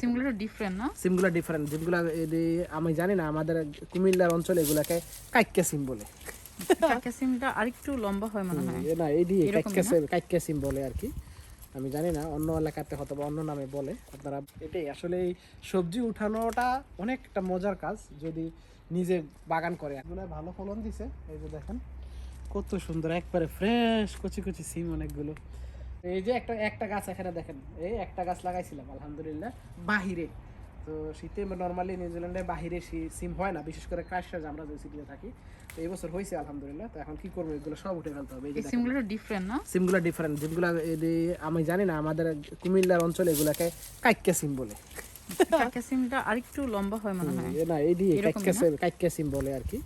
সিমগুলো different না? সিমগুলো different যেগুলো আমি জানি না আমাদের কুমিল্লার অঞ্চলে এগুলাকে কাইক্কা সিম বলে। সিমটা আরেকটু লম্বা হয় মনে হয়। না এই দিয়ে কাইক্কা সিম কাইক্কা সিম বলে আর কি। আমি জানি না অন্য এলাকাতে হয়তো অন্য নামে বলে। আপনারা এটাই আসলে এই সবজি উঠানোটা অনেকটা মজার কাজ যদি নিজে বাগান করে। এগুলো ভালো ফলন দিছে এই যে দেখেন কত সুন্দর একবারে ফ্রেশ কচি কচি সিম অনেকগুলো। এই যে একটা একটা গাছ এখানে দেখেন। এই একটা গাছ লাগাইছিলাম আলহামদুলিল্লাহ। বাহিরে। তো শীতে নর্মালি নিউজিল্যান্ডে বাহিরে সিম হয় না বিশেষ করে ক্রাইস্টার আমরা যে সিটিতে থাকি তো এই বছর হয়েছে আলহামদুলিল্লাহ। তো এখন কি করব এগুলো সব উঠে ফেলতে হবে। এই সিমগুলো ডিফারেন্ট না? সিমগুলো ডিফারেন্ট যেগুলো আমি জানি না আমাদের কুমিল্লার অঞ্চলে এগুলাকে কাইক্কা সিম বলে। কাকা সিমটা আরেকটু লম্বা হয় মনে হয়। না এই দিয়ে কাইক্কা সিম বলে আর কি।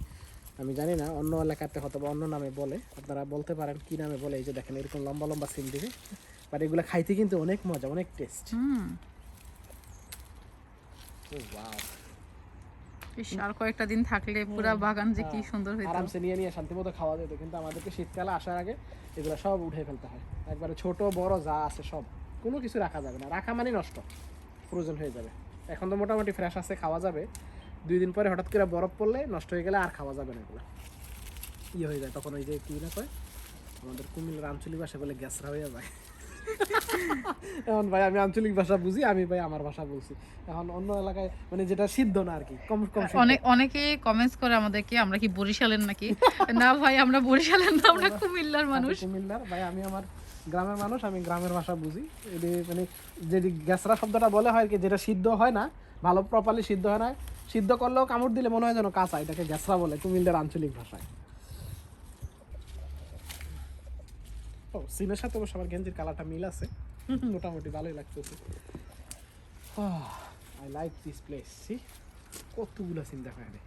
আমি জানি না অন্য এলাকাতে হয়তো অন্য নামে বলে। আপনারা বলতে পারেন কি নামে বলে এই যে দেখেন এরকম লম্বা লম্বা সিম দিবে বাট এগুলো খাইতে কিন্তু অনেক মজা অনেক টেস্ট হুম। ওয়াও ইস, আর কয়েকটা দিন থাকলে পুরা বাগান যে কি সুন্দর হইতো। আরামসে নিয়ে নিয়ে শান্তিমতো খাওয়া যেত কিন্তু আমাদেরকে শীতকালে আসার আগে এগুলো সব উঠে ফেলতে হয়। একবারে ছোট বড় যা আছে সব। কোনো কিছু রাখা যাবে না। রাখা মানে নষ্ট ফ্রোজেন হয়ে যাবে। এখন তো মোটামুটি ফ্রেশ আছে খাওয়া যাবে। দুই দিন পরে হঠাৎ করে বরফ পড়লে নষ্ট হয়ে গেলে আর খাওয়া যাবে না এগুলো। ইয়ে হয়ে যায় তখন ওই যে কি না কয় আমাদের কুমিল্লার আঞ্চলিক ভাষা বলে গ্যাসরা হয়ে যায়। এখন ভাই আমি আঞ্চলিক ভাষা বুঝি আমি ভাই আমার ভাষা বলছি। এখন অন্য এলাকায় মানে যেটা সিদ্ধ না আর কি কম কম অনেক অনেকে কমেন্টস করে আমাদেরকে আমরা কি বরিশালের নাকি? না ভাই আমরা বরিশালের না আমরা কুমিল্লার মানুষ। কুমিল্লার ভাই আমি আমার গ্রামের মানুষ আমি গ্রামের ভাষা বুঝি। মানে যদি গ্যাসরা শব্দটা বলে হয় কি যেটা সিদ্ধ হয় না ভালো প্রপারলি সিদ্ধ হয় না সিদ্ধ করলেও কামড় দিলে মনে হয় যেন কাঁচা এটাকে গ্যাসরা বলে কুমিল্লার আঞ্চলিক ভাষায়। ও সিমের সাথে অবশ্য আমার গেঞ্জির কালারটা মিল আছে। মোটামুটি ভালোই লাগতেছে। I like this place see কতগুলো সিম দেখা যায়।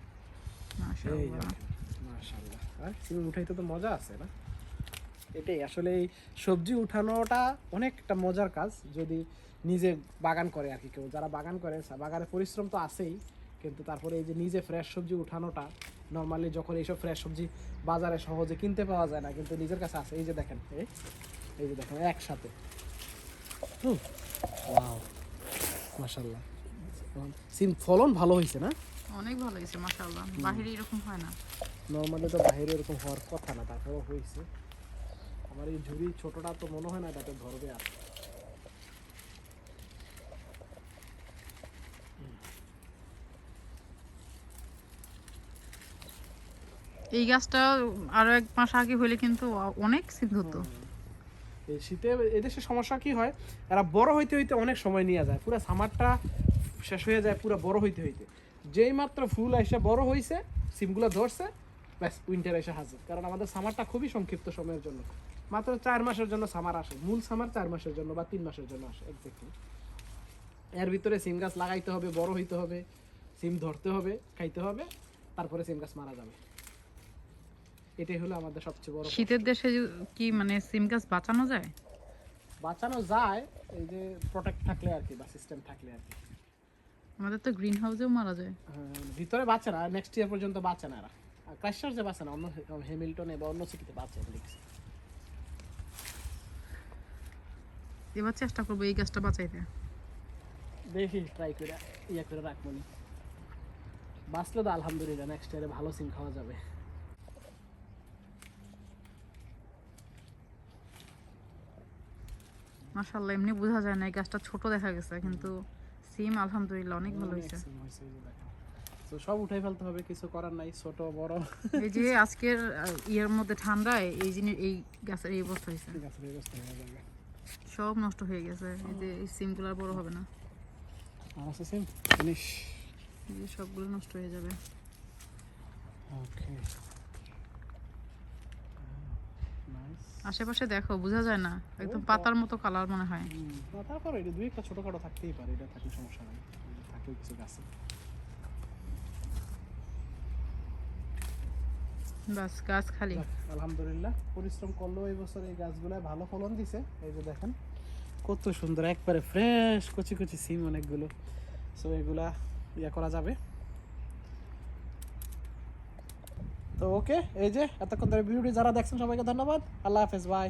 আর সিম উঠাইতে তো মজা আছে না? এটাই আসলে এই সবজি উঠানোটা অনেকটা মজার কাজ যদি নিজে বাগান করে আর কি কেউ। যারা বাগান করে বাগানে পরিশ্রম তো আছেই। কিন্তু তারপরে এই যে নিজে ফ্রেশ সবজি উঠানোটা নর্মালি যখন এইসব ফ্রেশ সবজি বাজারে সহজে কিনতে পাওয়া যায় না কিন্তু নিজের কাছে আছে। এই যে দেখেন এই যে দেখেন একসাথে। ওয়াও মাশাল্লাহ সিম ফলন ভালো হয়েছে না? অনেক ভালো হয়েছে মাশাআল্লাহ। বাহিরে এরকম হয় না। নর্মালি তো বাইরে এরকম হওয়ার কথা না তারপরেও হয়েছে আমার এই ঝুড়ি ছোটটা তো মনে হয় না এটাতে ধরবে আর। এই গাছটা আরও এক মাস আগে হইলে কিন্তু অনেক সিদ্ধ হতো। এই শীতে এদেশে সমস্যা কি হয়? এরা বড় হইতে হইতে অনেক সময় নিয়ে যায়। পুরো সামারটা শেষ হয়ে যায়, পুরো বড় হইতে হইতে। যেই মাত্র ফুল এসে বড় হইছে, সিমগুলো ধরছে, ব্যাস উইন্টার এসে হাজির কারণ আমাদের সামারটা খুবই সংক্ষিপ্ত সময়ের জন্য। মাত্র চার মাসের জন্য সামার আসে। মূল সামার চার মাসের জন্য বা তিন মাসের জন্য আসে এক্স্যাক্টলি এর ভিতরে সিম গাছ লাগাইতে হবে, বড় হইতে হবে, সিম ধরতে হবে, খাইতে হবে, তারপরে সিম গাছ মারা যাবে। এটাই হলো আমাদের সবচেয়ে বড় শীতের দেশে কি মানে সিম গাছ বাঁচানো যায়? বাঁচানো যায় এই যে প্রোটেক্ট থাকলে আর কি বা সিস্টেম থাকলে আর কি। আমাদের তো গ্রিন হাউসেও মারা যায়। হ্যাঁ, ভিতরে বাঁচে না নেক্সট ইয়ার পর্যন্ত বাঁচে না এরা। আর ক্রাইস্টার যে বাঁচে না অন্য হ্যামিল্টনে বা অন্য সিটিতে বাঁচে দেখছি। এবার চেষ্টা করব এই গাছটা বাঁচাইতে। দেখি ট্রাই করে ইয়ে করে রাখব বাঁচলে তো আলহামদুলিল্লাহ নেক্সট ইয়ারে ভালো সিম খাওয়া যাবে। মাশাআল্লাহ এমনি বোঝা যায় না এই গাছটা ছোট দেখা গেছে কিন্তু সিম আলহামদুলিল্লাহ অনেক ভালো হয়েছে। তো সব উঠাই ফেলতে হবে কিছু করার নাই ছোট বড়। এই যে আজকের ইয়ের মধ্যে ঠান্ডায় এই জিনিস এই গাছের এই অবস্থা হয়েছে। হয়ে সব নষ্ট হয়ে গেছে এই যে এই সিমগুলো আর বড় হবে না। আর আছে সিম ফিনিশ এই সবগুলো নষ্ট হয়ে যাবে। ওকে আশেপাশে দেখো বোঝা যায় না। একদম পাতার মতো কালার মনে হয়। তারপর এটা দুই একটা ছোটখাটো থাকতেই পারে এটা থাকলে সমস্যা নেই। থাকলেও কিছু গাছে বাস গাছ খালি। আলহামদুলিল্লাহ পরিশ্রম করলেও এই বছর এই গাছগুলো ভালো ফলন দিছে। এই যে দেখেন কত সুন্দর একবারে ফ্রেশ কচি কচি সিম অনেকগুলো। সো এগুলা ইয়ে করা যাবে। তো ওকে এই যে এতক্ষণ ধরে ভিডিওটি যারা দেখছেন সবাইকে ধন্যবাদ। আল্লাহ হাফেজ বাই